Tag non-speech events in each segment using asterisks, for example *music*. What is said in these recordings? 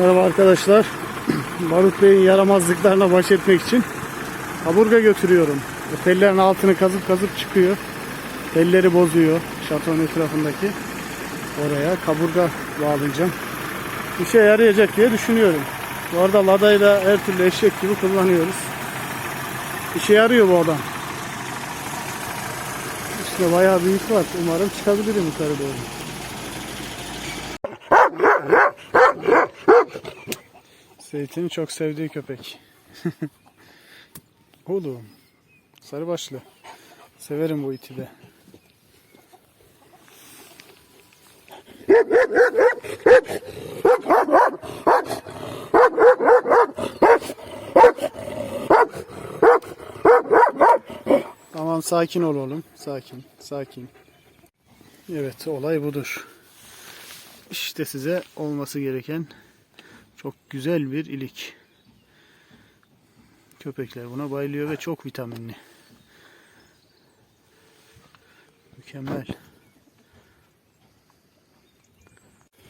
Merhaba arkadaşlar. *clears throat* Barut Bey'in yaramazlıklarına baş etmek için kaburga götürüyorum. Bu tellerin altını kazıp kazıp çıkıyor. Telleri bozuyor şatonun etrafındaki. Oraya kaburga bağlayacağım. İşe yarayacak diye düşünüyorum. Bu arada ladayı da her türlü eşek gibi kullanıyoruz. İşe yarıyor bu adam. İşte bayağı büyük var. Umarım çıkabilirim yukarı doğru. Zeytin'in çok sevdiği köpek. *laughs* Oğlum. Sarı başlı. Severim bu iti de. Tamam sakin ol oğlum. Sakin. Sakin. Evet olay budur. İşte size olması gereken çok güzel bir ilik. Köpekler buna bayılıyor ve çok vitaminli. Mükemmel.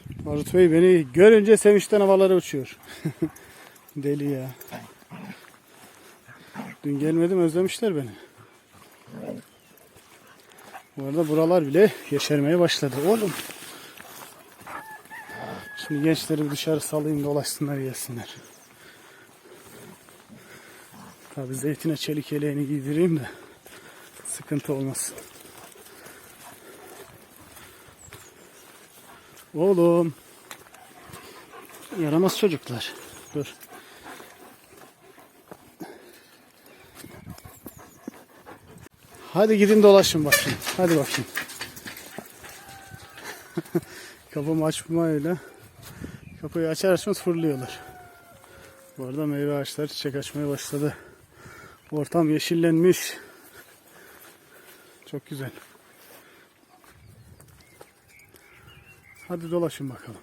Barut Bey beni görünce sevinçten havalara uçuyor. *laughs* Deli ya. Dün gelmedim özlemişler beni. Bu arada buralar bile yeşermeye başladı. Oğlum. Şimdi gençleri dışarı salayım dolaşsınlar yesinler. Tabi zeytine çelik yeleğini giydireyim de sıkıntı olmasın. Oğlum. Yaramaz çocuklar. Dur. Hadi gidin dolaşın bakayım. Hadi bakayım. *laughs* Kapımı açmayla kapıyı açar açmaz fırlıyorlar. Bu arada meyve ağaçları çiçek açmaya başladı. Ortam yeşillenmiş. Çok güzel. Hadi dolaşın bakalım.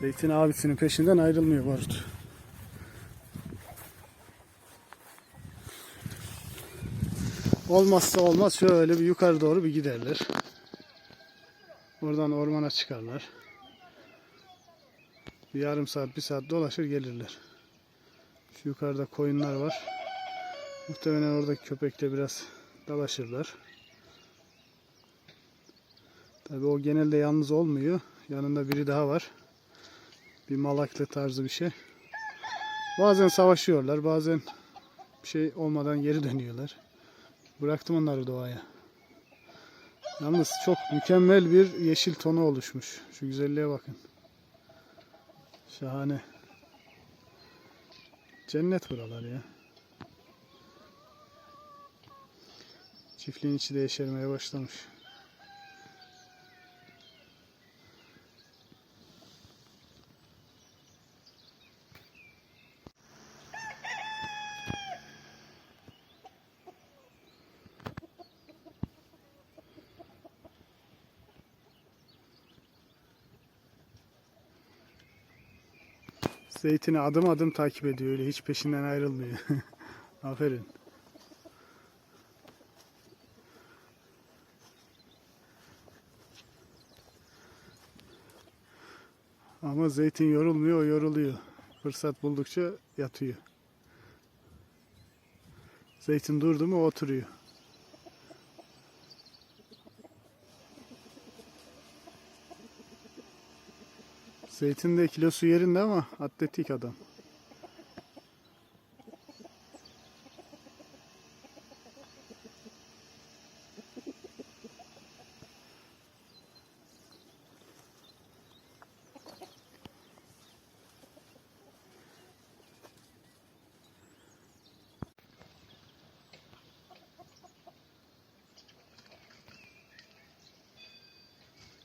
Zeytin abisinin peşinden ayrılmıyor Barut. Olmazsa olmaz şöyle bir yukarı doğru bir giderler. Oradan ormana çıkarlar. Bir yarım saat, bir saat dolaşır gelirler. Şu yukarıda koyunlar var. Muhtemelen oradaki köpekle biraz dalaşırlar. Tabi o genelde yalnız olmuyor. Yanında biri daha var. Bir malaklı tarzı bir şey. Bazen savaşıyorlar, bazen bir şey olmadan geri dönüyorlar. Bıraktım onları doğaya. Yalnız çok mükemmel bir yeşil tonu oluşmuş. Şu güzelliğe bakın. Şahane. Cennet buralar ya. Çiftliğin içi de yeşermeye başlamış. Zeytini adım adım takip ediyor öyle hiç peşinden ayrılmıyor. *laughs* Aferin. Ama zeytin yorulmuyor, yoruluyor. Fırsat buldukça yatıyor. Zeytin durdu mu oturuyor. Zeytin de kilosu yerinde ama atletik adam.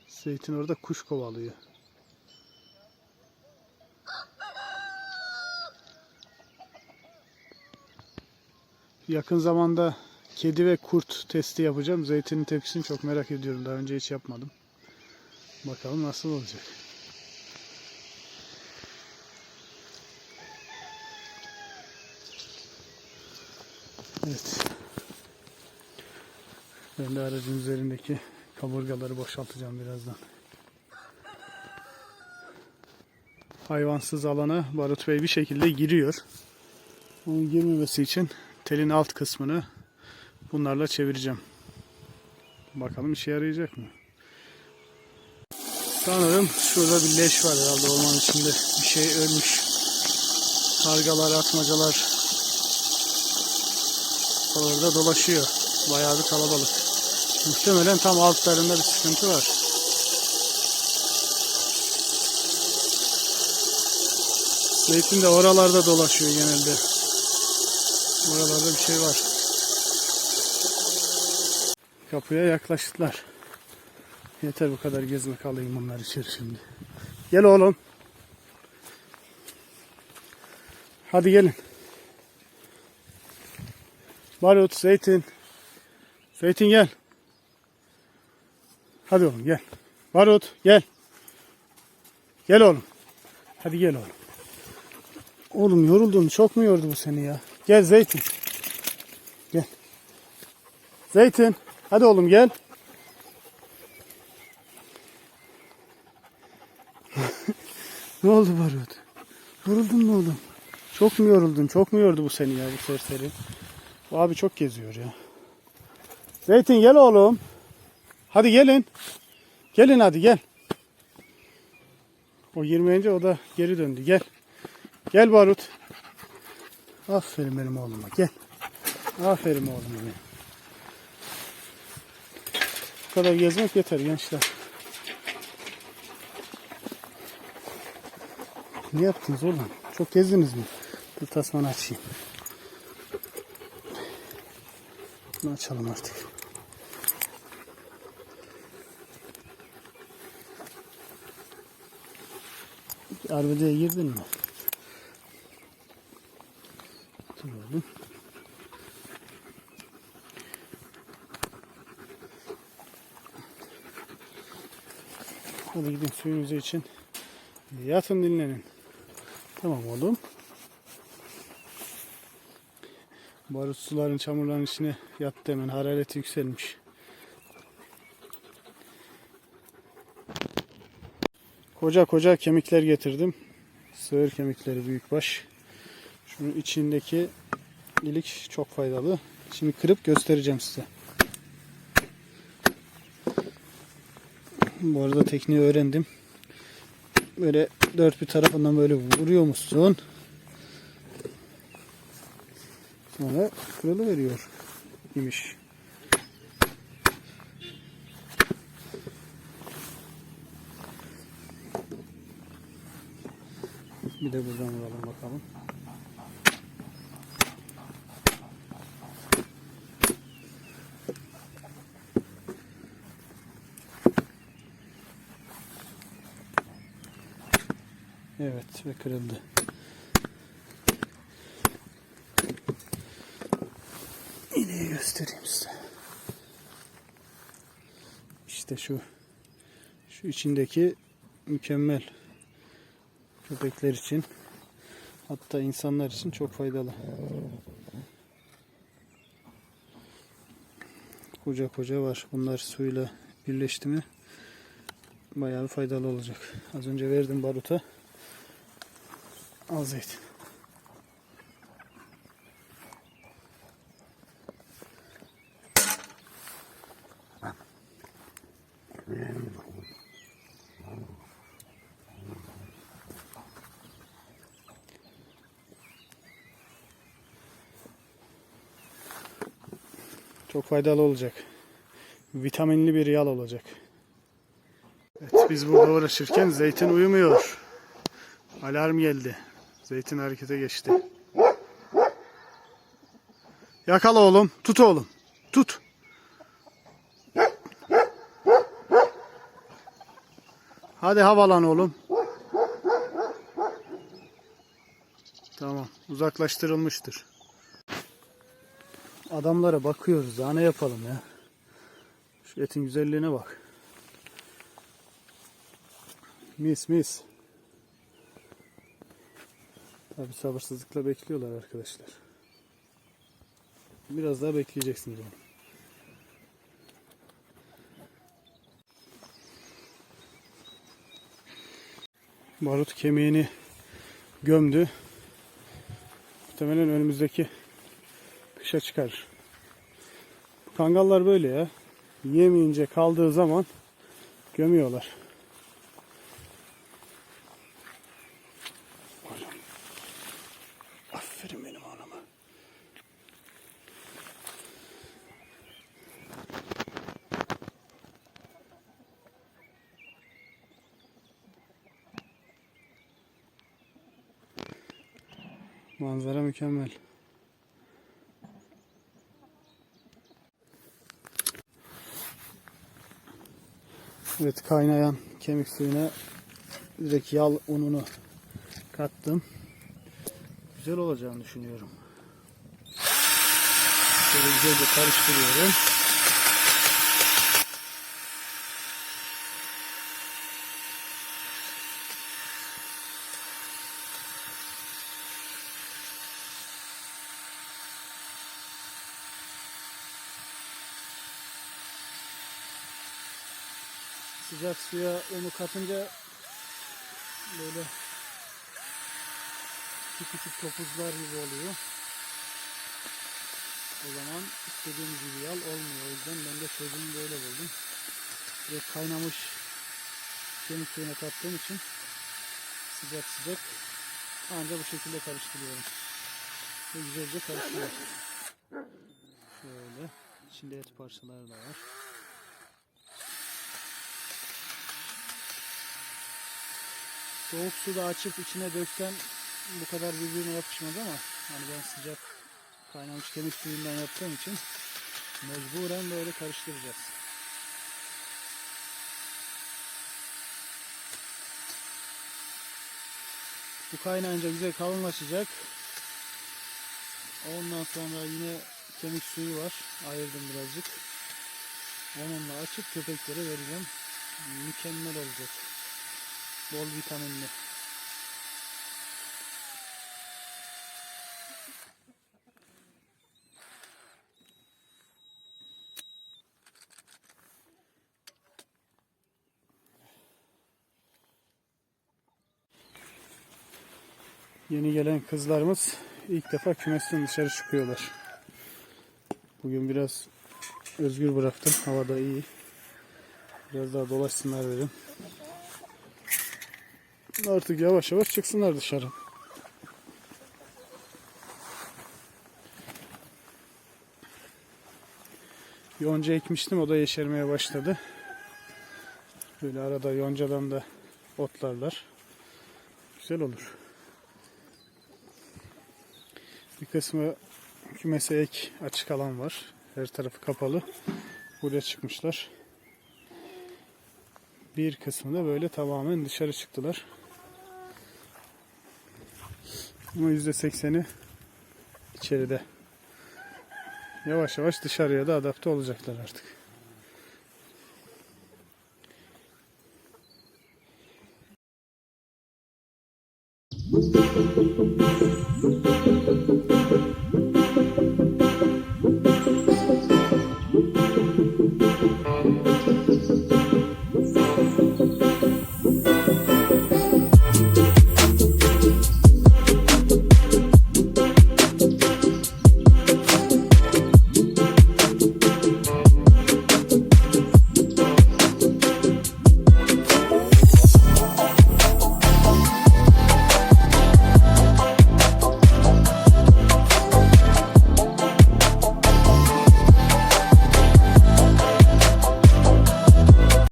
Zeytin orada kuş kovalıyor. Yakın zamanda kedi ve kurt testi yapacağım. Zeytinin tepkisini çok merak ediyorum. Daha önce hiç yapmadım. Bakalım nasıl olacak. Evet. Ben de aracın üzerindeki kaburgaları boşaltacağım birazdan. Hayvansız alana Barut Bey bir şekilde giriyor. Onun girmemesi için telin alt kısmını bunlarla çevireceğim. Bakalım işe yarayacak mı? Sanırım şurada bir leş var herhalde ormanın içinde. Bir şey ölmüş. Kargalar, atmacalar orada dolaşıyor. Bayağı bir kalabalık. Muhtemelen tam altlarında bir sıkıntı var. Zeytin de oralarda dolaşıyor genelde. Oralarda bir şey var. Kapıya yaklaştılar. Yeter bu kadar gezmek alayım bunlar içeri şimdi. Gel oğlum. Hadi gelin. Barut, Zeytin. Zeytin gel. Hadi oğlum gel. Barut gel. Gel oğlum. Hadi gel oğlum. Oğlum yoruldun. Çok mu yordu bu seni ya? Gel Zeytin. Gel. Zeytin. Hadi oğlum gel. *laughs* ne oldu Barut? Yoruldun mu oğlum? Çok mu yoruldun? Çok mu yordu bu seni ya bu serseri? Bu abi çok geziyor ya. Zeytin gel oğlum. Hadi gelin. Gelin hadi gel. O girmeyince o da geri döndü. Gel. Gel Barut. Aferin benim oğluma gel. Aferin oğlum benim. Bu kadar gezmek yeter gençler. Ne yaptınız oğlum? Çok gezdiniz mi? Dur tasmanı açayım. Bunu açalım artık. Arbedeye girdin mi? Oğlum. Hadi gidin suyunuzu için. Yatın dinlenin. Tamam oğlum. Barut suların çamurların içine yattı hemen. Harareti yükselmiş. Koca koca kemikler getirdim. Sığır kemikleri büyükbaş. Şunun içindeki ilik çok faydalı. Şimdi kırıp göstereceğim size. Bu arada tekniği öğrendim. Böyle dört bir tarafından böyle vuruyor musun? Sonra kırılı veriyor imiş. Bir de buradan vuralım bakalım. Evet ve kırıldı. İneği göstereyim size. İşte şu şu içindeki mükemmel köpekler için hatta insanlar için çok faydalı. Koca koca var. Bunlar suyla birleşti mi bayağı faydalı olacak. Az önce verdim baruta. Al zeytin. Çok faydalı olacak. Vitaminli bir yal olacak. Evet, biz burada uğraşırken zeytin uyumuyor. Alarm geldi. Zeytin harekete geçti. Yakala oğlum. Tut oğlum. Tut. Hadi havalan oğlum. Tamam. Uzaklaştırılmıştır. Adamlara bakıyoruz. Daha ne yapalım ya. Şu etin güzelliğine bak. Mis mis. Tabi sabırsızlıkla bekliyorlar arkadaşlar. Biraz daha bekleyeceksiniz onu. Barut kemiğini gömdü. Muhtemelen önümüzdeki kışa çıkar. Kangallar böyle ya. Yemeyince kaldığı zaman gömüyorlar. Manzara mükemmel. Evet kaynayan kemik suyuna direkt yal ununu kattım. Güzel olacağını düşünüyorum. Şöyle güzelce karıştırıyorum. Sıcak suya unu katınca böyle küçük küçük topuzlar gibi oluyor. O zaman istediğimiz gibi yal olmuyor. O yüzden ben de çözümü böyle buldum. Direkt kaynamış kemik suyuna kattığım için sıcak sıcak anca bu şekilde karıştırıyorum. Ve güzelce karıştırıyorum. Şöyle. İçinde et parçaları da var. Soğuk suda açıp içine döksen bu kadar birbirine yapışmaz ama hani ben sıcak kaynamış kemik suyundan yaptığım için mecburen böyle karıştıracağız. Bu kaynayınca güzel kalınlaşacak. Ondan sonra yine kemik suyu var. Ayırdım birazcık. Onunla açıp köpeklere vereceğim. Mükemmel olacak. Bol vitaminli. Yeni gelen kızlarımız ilk defa kümesten dışarı çıkıyorlar. Bugün biraz özgür bıraktım. Hava da iyi. Biraz daha dolaşsınlar dedim. Artık yavaş yavaş çıksınlar dışarı. Yonca ekmiştim o da yeşermeye başladı. Böyle arada yoncadan da otlarlar. Güzel olur. Bir kısmı kümese ek açık alan var. Her tarafı kapalı. Buraya çıkmışlar. Bir kısmı da böyle tamamen dışarı çıktılar. Ama %80'i içeride. Yavaş yavaş dışarıya da adapte olacaklar artık.